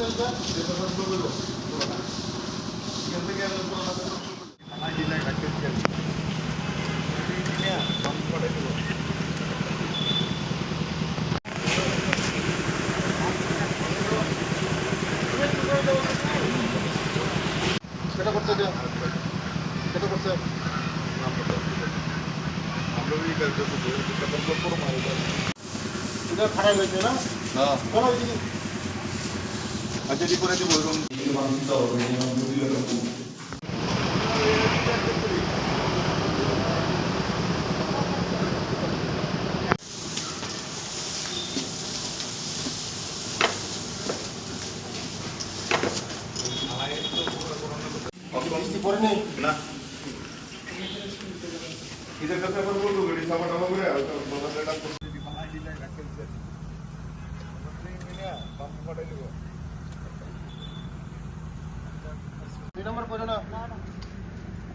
করছে এটা কেটা করছে এটা কেটা করছে এটা খারাপ হয়েছে না? চলো যদি করে দেবো এরকম ইদের কথা বলব গাড়ি সামান আমার ঘুরে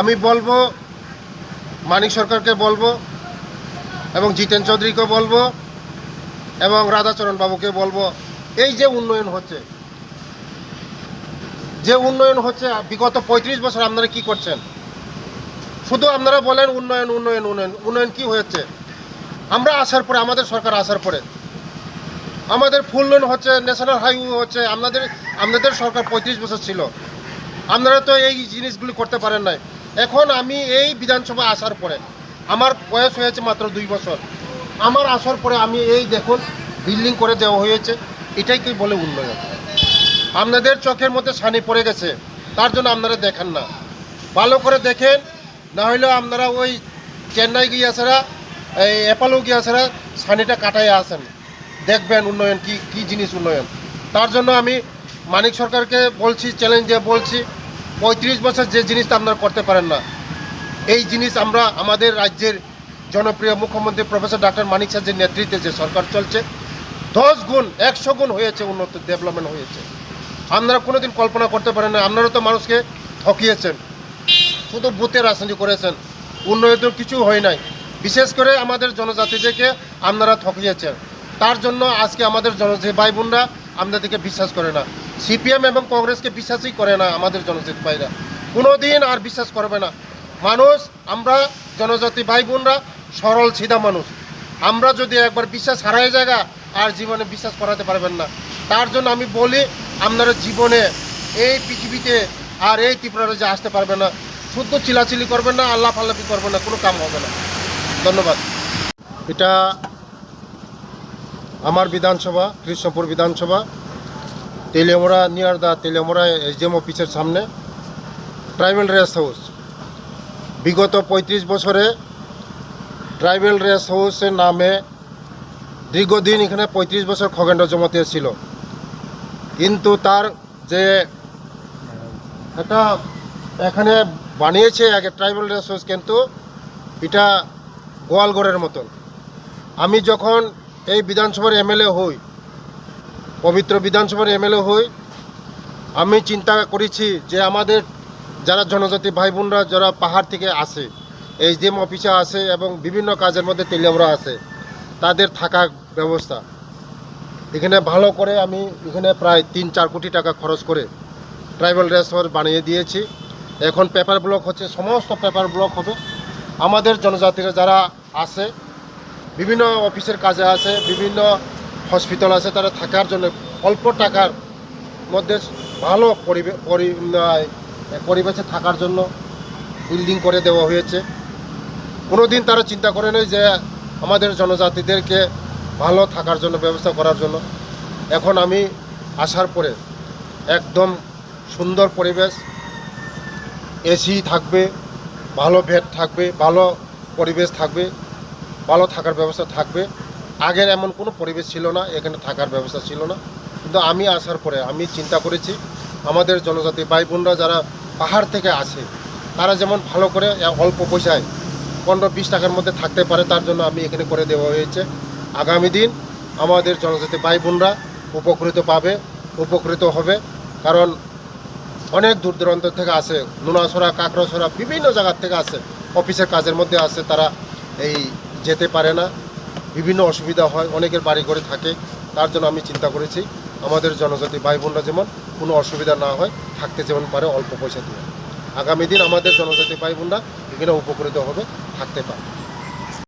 আমি বলব, মানিক সরকারকে বলব, এবং জিতেন চৌধুরীকে বলব, এবং রাধাচরণ বাবুকে বলব, এই যে উন্নয়ন হচ্ছে, যে উন্নয়ন হচ্ছে, বিগত পঁয়ত্রিশ বছর আপনারা কি করছেন? শুধু আপনারা বলেন উন্নয়ন উন্নয়ন উন্নয়ন উন্নয়ন কি হয়েছে? আমরা আসার পরে, আমাদের সরকার আসার পরে, আমাদের ফুল লোন হচ্ছে, ন্যাশনাল হাইওয়ে হচ্ছে, আপনাদের আপনাদের সরকার পঁয়ত্রিশ বছর ছিল। আপনারা তো এই জিনিসগুলি করতে পারেন নাই। এখন আমি এই বিধানসভা আসার পরে, আমার বয়স হয়েছে মাত্র দুই বছর। আমার আসার পরে আমি এই দেখুন বিল্ডিং করে দেওয়া হয়েছে, এটাই কি বলে উন্নয়ন? আপনাদের চোখের মধ্যে ছানি পড়ে গেছে, তার জন্য আপনারা দেখেন না। ভালো করে দেখেন, না হলেও আপনারা ওই চেন্নাই গিয়াছেরা এই অ্যাপালো গিয়াছেরা ছানিটা কাটাই আসেন দেখবেন উন্নয়ন কি কি জিনিস উন্নয়ন। তার জন্য আমি মানিক সরকারকে বলছি চ্যালেঞ্জে বলছি পঁয়ত্রিশ বছর যে জিনিসটা আপনারা করতে পারেন না, এই জিনিস আমরা আমাদের রাজ্যের জনপ্রিয় মুখ্যমন্ত্রী প্রফেসর ডাক্তার মানিক সাহের নেতৃত্বে যে সরকার চলছে, দশ গুণ, একশো গুণ হয়েছে, উন্নত ডেভেলপমেন্ট হয়েছে। আপনারা কোনোদিন কল্পনা করতে পারেন না, আপনারা তো মানুষকে ঠকিয়েছেন, শুধু বুথে রাজনীতি করেছেন উন্নয়ন কিছু হয় নাই। বিশেষ করে আমাদের জনজাতিদেরকে আপনারা ঠকিয়েছেন। তার জন্য আজকে আমাদের জনজাতি ভাই বোনরা আপনাদেরকে বিশ্বাস করে না। সিপিএম এবং কংগ্রেসকে বিশ্বাসই করে না আমাদের জনজাতি ভাইরা। কোনো দিন আর বিশ্বাস করবে না। মানুষ, আমরা জনজাতি ভাই বোনরা সরল, সিধা মানুষ। আমরা যদি একবার বিশ্বাস হারাই জায়গা, আর জীবনে বিশ্বাস করাতে পারবেন না। তার জন্য আমি বলি, আপনারা জীবনে এই পৃথিবীতে আর এই ত্রিপুরারে যে আসতে পারবে না। শুদ্ধ চিলাচিলি করবেন না, আল্লাহ ফাল্লাফি করবেন না, কোনো কাম হবে না। ধন্যবাদ। এটা আমার বিধানসভা, কৃষ্ণপুর বিধানসভা। তেলেমোড়া নিয়ার দা তেলেমোড়া এসডিএম অফিসের সামনে ট্রাইবেল রেস্ট হাউস বিগত পঁয়ত্রিশ বছরে ট্রাইবেল রেস্ট হাউসের নামে দীর্ঘদিন এখানে পঁয়ত্রিশ বছর খগেন্দ্র জমাতে ছিল কিন্তু তার যে একটা এখানে বানিয়েছে আগে ট্রাইবেল রেস্ট হাউস কিন্তু এটা গোয়ালগড়ের মতন। আমি যখন এই বিধানসভার এমএলএ হই পবিত্র বিধানসভার এমএলএ হই, আমি চিন্তা করেছি যে আমাদের যারা জনজাতি ভাই বোনরা যারা পাহাড় থেকে আসে, এইচডিএম অফিসে আসে এবং বিভিন্ন কাজের মধ্যে তেলিয়ামরা আসে, তাদের থাকার ব্যবস্থা। এখানে ভালো করে আমি এখানে প্রায় তিন চার কোটি টাকা খরচ করে ট্রাইবাল রেস্টোরেন্ট বানিয়ে দিয়েছি। এখন পেপার ব্লক হচ্ছে, সমস্ত পেপার ব্লক হবে। আমাদের জনজাতিরা যারা আসে, বিভিন্ন অফিসের কাজে আছে বিভিন্ন হসপিটাল আছে, তারা থাকার জন্য অল্প টাকার মধ্যে ভালো পরিবে- পরি- পরিবেশে থাকার জন্য বিল্ডিং করে দেওয়া হয়েছে। কোনো দিন তারা চিন্তা করে নেই যে আমাদের জনজাতিদেরকে ভালো থাকার জন্য, ব্যবস্থা করার জন্য। এখন আমি আসার পরে একদম সুন্দর পরিবেশ এসি থাকবে, ভালো বেড থাকবে, ভালো পরিবেশ থাকবে, ভালো থাকার ব্যবস্থা থাকবে। আগের এমন কোনো পরিবেশ ছিল না, এখানে থাকার ব্যবস্থা ছিল না। কিন্তু আমি আসার পরে আমি চিন্তা করেছি, আমাদের জনজাতি ভাই বোনরা যারা পাহাড় থেকে আসে, তারা যেমন ভালো করে অল্প পয়সায় পনেরো বিশ টাকার মধ্যে থাকতে পারে, তার জন্য আমি এখানে করে দেওয়া হয়েছে। আগামী দিন আমাদের জনজাতি ভাই বোনরা উপকৃত পাবে, উপকৃত হবে। কারণ অনেক দূর দূরান্ত থেকে আসে, নুনাছড়া, কাকড়াছড়া বিভিন্ন জায়গার থেকে আসে, অফিসের কাজের মধ্যে আসে, তারা এই যেতে পারে না। বিভিন্ন অসুবিধা হয়, অনেকের বাড়ি ঘরে থাকে, তার জন্য আমি চিন্তা করেছি, আমাদের জনজাতি ভাই বোনরা যেমন কোনো অসুবিধা না হয়, থাকতে যেমন পারে অল্প পয়সা দিয়ে। আগামী দিন আমাদের জনজাতি ভাই বোনরা এখানে উপকৃত হবে, থাকতে পারে